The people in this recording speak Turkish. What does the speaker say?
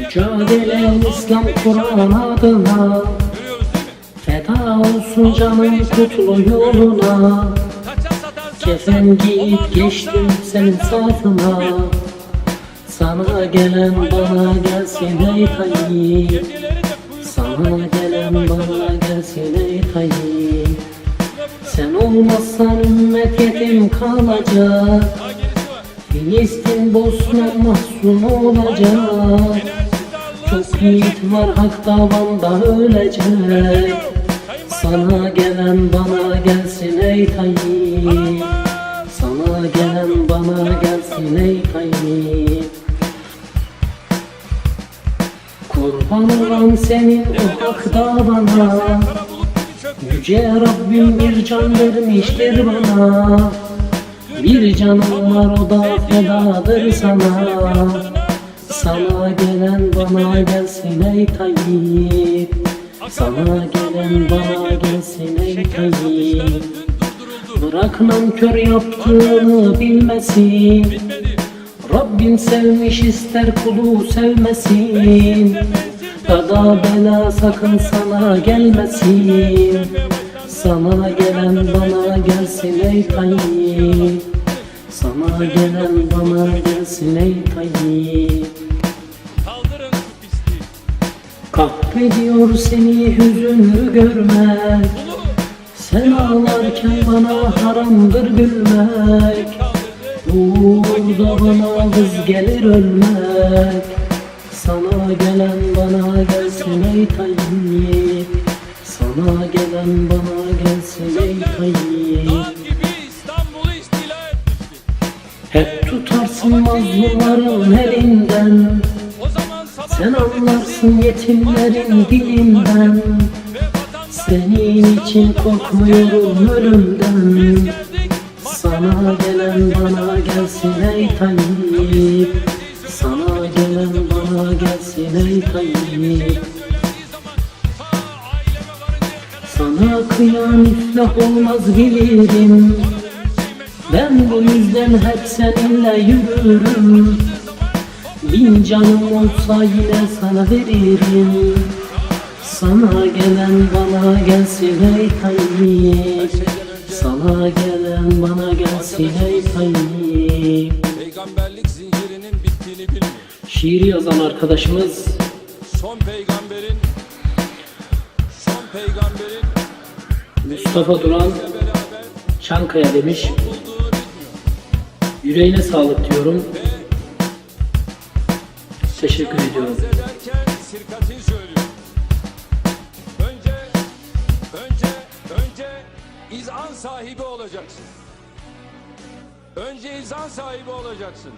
Mücadele İslam Kur'an adına? Feda olsun canım kutlu yoluna. Kefen giyip geçtim senin safına. Sana gelen bana gelsin ey tayyip. Sana gelen bana gelsin ey tayyip. Sen olmazsan ümmet yetim kalacak. Filistin Bosna mahzun olacak Çok yiğit var hak davanda ölecek. Sana gelen bana gelsin ey tayyip. Sana gelen bana gelsin ey tayyip. Kurban olan senin o hak davana. Yüce Rabbim bir can vermiştir bana. Bir canım var o da fedadır sana Sana gelen bana gelsin ey tayyip Sana gelen bana gelsin ey tayyip. Bırak nankör yaptığını bilmesin. Rabbim sevmiş ister kulu sevmesin Kada bela sakın sana gelmesin Sana gelen bana gelsin ey tayyip Sana gelen bana gelsin ey tayyip. Kaldırın şu pisliği. Kahrediyor seni hüzünlü görmek. Sen ağlarken bana haramdır gülmek. Burada bana kız gelir ölmek. Sana gelen bana gelsin ey tayyip. Sana gelen bana gelsin ey tayyip tutarsın mazlumların elinden. Sen anlarsın yetimlerin dilinden. Senin için korkmuyorum ölümden. Sana gelen bana gelsin ey tayyip. Sana gelen bana gelsin ey tayyip. Sana kıyan iflah olmaz bilirim Ben bu yüzden hep seninle yürürüm. Bin canım olsa yine sana veririm. Sana gelen bana gelsin ey tayyip. Sana gelen bana gelsin ey tayyip. Peygamberlik zincirinin bittiğini bilmiyor. Şiir yazan arkadaşımız. Son peygamberin son peygamberin Mustafa Duran Çankaya demiş Yüreğine sağlık diyorum Teşekkür ediyorum. Önce, önce, önce izan sahibi olacaksın. Önce izan sahibi olacaksın.